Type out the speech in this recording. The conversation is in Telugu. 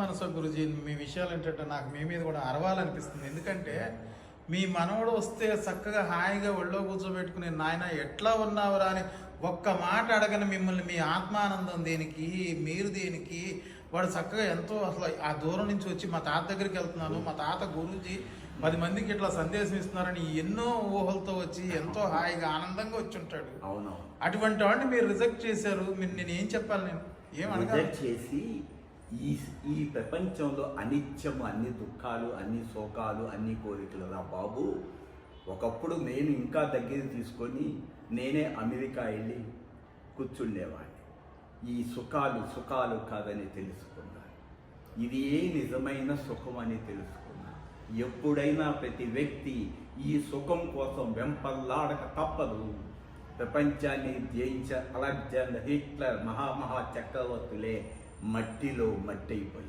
మనసు గురుజీ మీ విషయాలు ఏంటంటే నాకు మీ మీద కూడా అరవాలనిపిస్తుంది. ఎందుకంటే మీ మనవడు వస్తే చక్కగా హాయిగా ఒళ్ళో కూర్చోబెట్టుకుని నాయన ఎట్లా ఉన్నావురా అని ఒక్క మాట అడగని మిమ్మల్ని మీ ఆత్మానందం దేనికి మీరు దేనికి వాడు చక్కగా ఎంతో అసలు ఆ దూరం నుంచి వచ్చి మా తాత దగ్గరికి వెళ్తున్నాను మా తాత గురూజీ పది మందికి ఇట్లా సందేశం ఇస్తున్నారని ఎన్నో ఊహలతో వచ్చి ఎంతో హాయిగా ఆనందంగా వచ్చి ఉంటాడు. అవునవును. అటువంటి వాడిని మీరు రిజెక్ట్ చేశారు. మీరు నేను ఏం చెప్పాలి నేను? ఏం అడగాలి? చేసి ఈ ఈ ప్రపంచంలో అనిత్యం అన్ని దుఃఖాలు అన్ని శోకాలు అన్ని కోరికలు రా బాబు. ఒకప్పుడు నేను ఇంకా దగ్గర తీసుకొని నేనే అమెరికా వెళ్ళి కూర్చుండేవాడిని. ఈ సుఖాలు సుఖాలు కాదని తెలుసుకున్నాను. ఇది ఏ నిజమైన సుఖం అని తెలుసుకున్నాను. ఎప్పుడైనా ప్రతి వ్యక్తి ఈ సుఖం కోసం వెంపల్లాడక తప్పదు. ప్రపంచాన్ని జయించ అలెగ్జాండర్ హిట్లర్ మహామహా చక్రవర్తులే മറ്റിലോ മറ്റേ പോയ